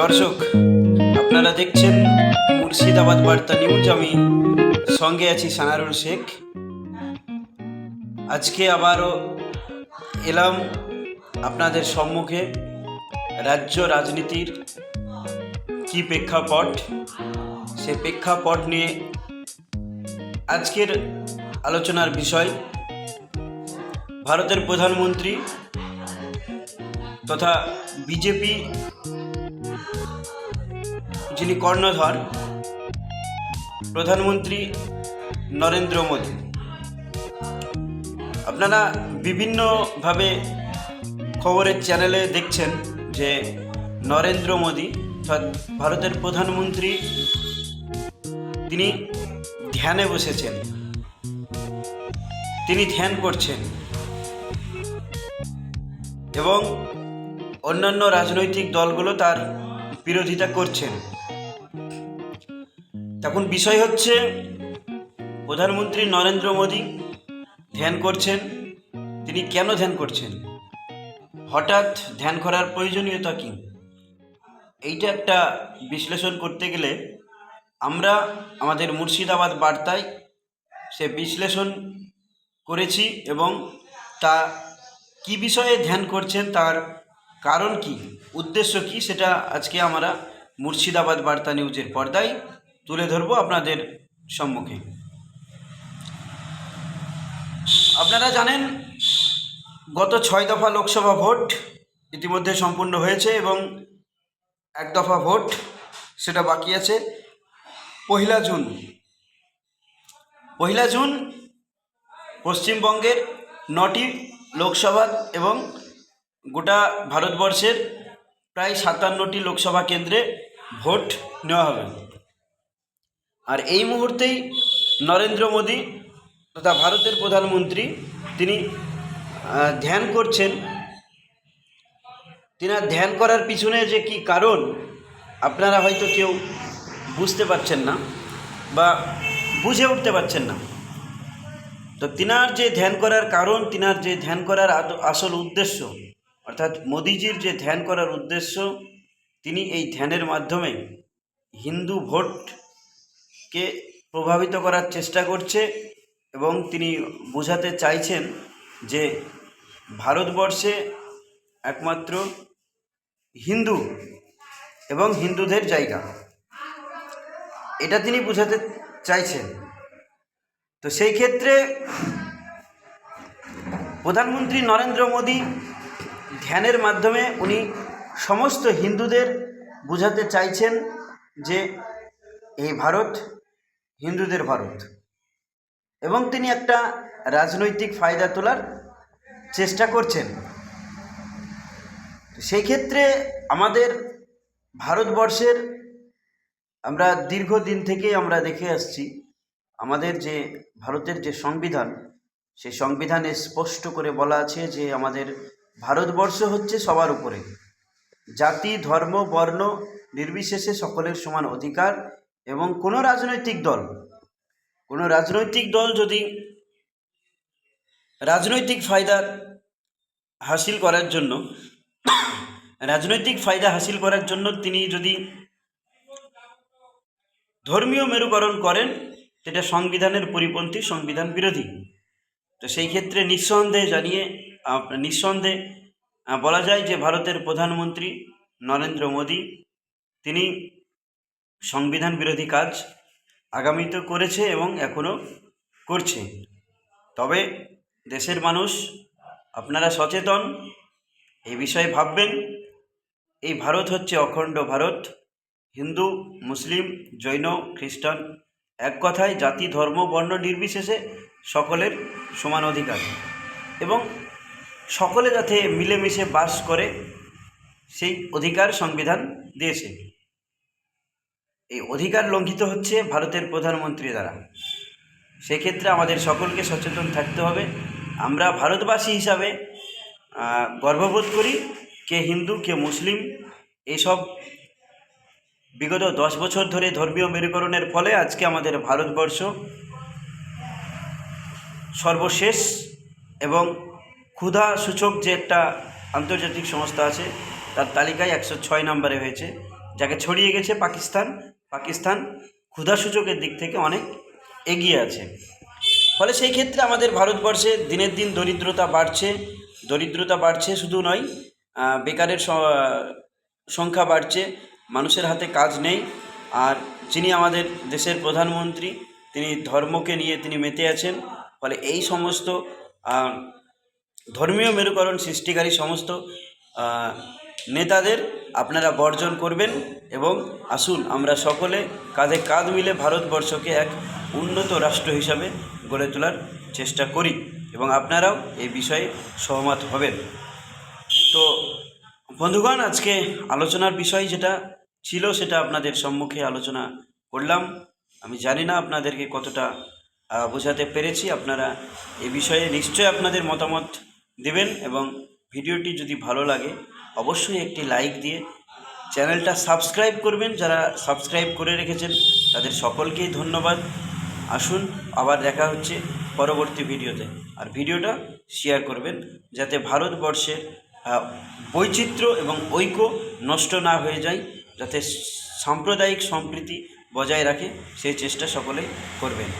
দর্শক, আপনারা দেখছেন মুর্শিদাবাদ বার্তা নিউজ। আমি সঙ্গে আছি সানারুল শেখ। আজকে আবারও এলাম আপনাদের সম্মুখে রাজ্য রাজনীতির কি প্রেক্ষাপট? সে প্রেক্ষাপট নিয়ে আজকের আলোচনার বিষয় ভারতের প্রধানমন্ত্রী তথা বিজেপি যিনি কর্ণধর, প্রধানমন্ত্রী নরেন্দ্র মোদী। আপনারা বিভিন্নভাবে খবরের চ্যানেলে দেখছেন যে নরেন্দ্র মোদী ভারতের প্রধানমন্ত্রী, তিনি ধ্যানে বসেছেন। তিনি ধ্যান করছেন। এবং অন্যান্য রাজনৈতিক দলগুলো তার বিরোধিতা করছেন। তখন বিষয় হচ্ছে, প্রধানমন্ত্রী নরেন্দ্র মোদী ধ্যান করছেন। তিনি কেন ধ্যান করছেন? হঠাৎ ধ্যান করার প্রয়োজনীয়তা কী? এইটা একটা বিশ্লেষণ করতে গেলে আমরা আমাদের মুর্শিদাবাদ বার্তায় সে বিশ্লেষণ করেছি এবং তা কি বিষয়ে ধ্যান করছেন তার কারণ কি, উদ্দেশ্য কি, সেটা আজকে আমরা মুর্শিদাবাদ বার্তা নিউজের পর্দায় তুলে ধরবো আপনাদের সম্মুখে। আপনারা জানেন, গত ছয় দফা লোকসভা ভোট ইতিমধ্যে সম্পূর্ণ হয়েছে এবং এক দফা ভোট সেটা বাকি আছে। পহিলা জুন। পহিলা জুন পশ্চিমবঙ্গের নটি লোকসভা এবং গোটা ভারতবর্ষের প্রায় সাতান্নটি লোকসভা কেন্দ্রে ভোট নেওয়া হবে। আর এই মুহূর্তেই নরেন্দ্র মোদী তথা ভারতের প্রধানমন্ত্রী তিনি ধ্যান করছেন। তিনার ধ্যান করার পিছনে যে কি কারণ, আপনারা হয়তো কেউ বুঝতে পারছেন না বা বুঝে উঠতে পারছেন না। তো তিনার যে ধ্যান করার কারণ, তিনার যে ধ্যান করার আসল উদ্দেশ্য, অর্থাৎ মোদিজির যে ধ্যান করার উদ্দেশ্য, তিনি এই ধ্যানের মাধ্যমে হিন্দু ভোটকে প্রভাবিত করার চেষ্টা করছে এবং তিনি বোঝাতে চাইছেন যে ভারতবর্ষে একমাত্র হিন্দু এবং হিন্দুদের জায়গা। এটা তিনি বোঝাতে চাইছেন। তো সেই ক্ষেত্রে প্রধানমন্ত্রী নরেন্দ্র মোদী ধ্যানের মাধ্যমে উনি সমস্ত হিন্দুদের বোঝাতে চাইছেন যে এই ভারত হিন্দুদের ভারত। এবং তিনি একটা রাজনৈতিক ফায়দা তোলার চেষ্টা করছেন। সেই ক্ষেত্রে আমাদের ভারতবর্ষের আমরা দীর্ঘদিন থেকেই আমরা দেখে আসছি, আমাদের যে ভারতের যে সংবিধান, সেই সংবিধানে স্পষ্ট করে বলা আছে যে আমাদের ভারতবর্ষ হচ্ছে সবার উপরে। জাতি, ধর্ম, বর্ণ নির্বিশেষে সকলের সমান অধিকার এবং কোনো রাজনৈতিক দল, কোনো রাজনৈতিক দল যদি রাজনৈতিক ফায়দা হাসিল করার জন্য, রাজনৈতিক ফায়দা হাসিল করার জন্য তিনি যদি ধর্মীয় মেরুকরণ করেন, সেটা সংবিধানের পরিপন্থী সংবিধান বিরোধী। তো সেই ক্ষেত্রে নিঃসন্দেহে জানিয়ে নিঃসন্দেহে বলা যায় যে ভারতের প্রধানমন্ত্রী নরেন্দ্র মোদী, তিনি সংবিধান বিরোধী কাজ আগামীতে করেছে এবং এখনও করছে। তবে দেশের মানুষ, আপনারা সচেতন, এই বিষয়ে ভাববেন, এই ভারত হচ্ছে অখণ্ড ভারত, হিন্দু, মুসলিম, জৈন, খ্রিস্টান, এক কথায় জাতি, ধর্ম, বর্ণ নির্বিশেষে সকলের সমান অধিকার। এবং সকলে যাতে মিলেমিশে বাস করে, সেই অধিকার সংবিধান দিয়েছে। এই অধিকার লঙ্ঘিত হচ্ছে ভারতের প্রধানমন্ত্রী দ্বারা। সেক্ষেত্রে আমাদের সকলকে সচেতন থাকতে হবে। আমরা ভারতবাসী হিসাবে গর্ববোধ করি কে হিন্দু, কে মুসলিম, এসব বিগত দশ বছর ধরে ধর্মীয় মেরুকরণের ফলে আজকে আমাদের ভারতবর্ষ সর্বশেষ এবং ক্ষুধা সূচক যে একটা আন্তর্জাতিক সংস্থা আছে, তার তালিকায় একশো ছয় নম্বরে হয়েছে, যাকে ছড়িয়ে গেছে পাকিস্তান। পাকিস্তান ক্ষুধা ক্ষুধাসূচকের দিক থেকে অনেক এগিয়ে আছে। ফলে সেই ক্ষেত্রে আমাদের ভারতবর্ষে দিনের দিন দরিদ্রতা বাড়ছে। দরিদ্রতা বাড়ছে শুধু নয় বেকারের সংখ্যা বাড়ছে, মানুষের হাতে কাজ নেই। আর যিনি আমাদের দেশের প্রধানমন্ত্রী, তিনি ধর্মকে নিয়ে তিনি মেতে আছেন। ফলে এই সমস্ত ধর্মীয় মেরুকরণ সৃষ্টিকারী সমস্ত নেতাদের আপনারা বর্জন করবেন এবং আসুন আমরা সকলে কাঁধে কাঁধ মিলে ভারতবর্ষকে এক উন্নত রাষ্ট্র হিসাবে গড়ে তোলার চেষ্টা করি এবং আপনারাও এই বিষয়ে সহমত হবেন। তো বন্ধুগণ, আজকে আলোচনার বিষয় যেটা ছিল সেটা আপনাদের সম্মুখে আলোচনা করলাম। আমি জানি না আপনাদেরকে কতটা বোঝাতে পেরেছি। আপনারা এ বিষয়ে নিশ্চয়ই আপনাদের মতামত দেবেন এবং ভিডিওটি যদি ভালো লাগে অবশ্যই একটি লাইক দিয়ে চ্যানেলটা সাবস্ক্রাইব করবেন। যারা সাবস্ক্রাইব করে রেখেছেন, তাদের সকলকেই ধন্যবাদ। আসুন, আবার দেখা হচ্ছে পরবর্তী ভিডিওতে। আর ভিডিওটা শেয়ার করবেন, যাতে ভারতবর্ষের বৈচিত্র্য এবং ঐক্য নষ্ট না হয়ে যায়, যাতে সাম্প্রদায়িক সম্প্রীতি বজায় রাখে, সেই চেষ্টা সকলেই করবেন।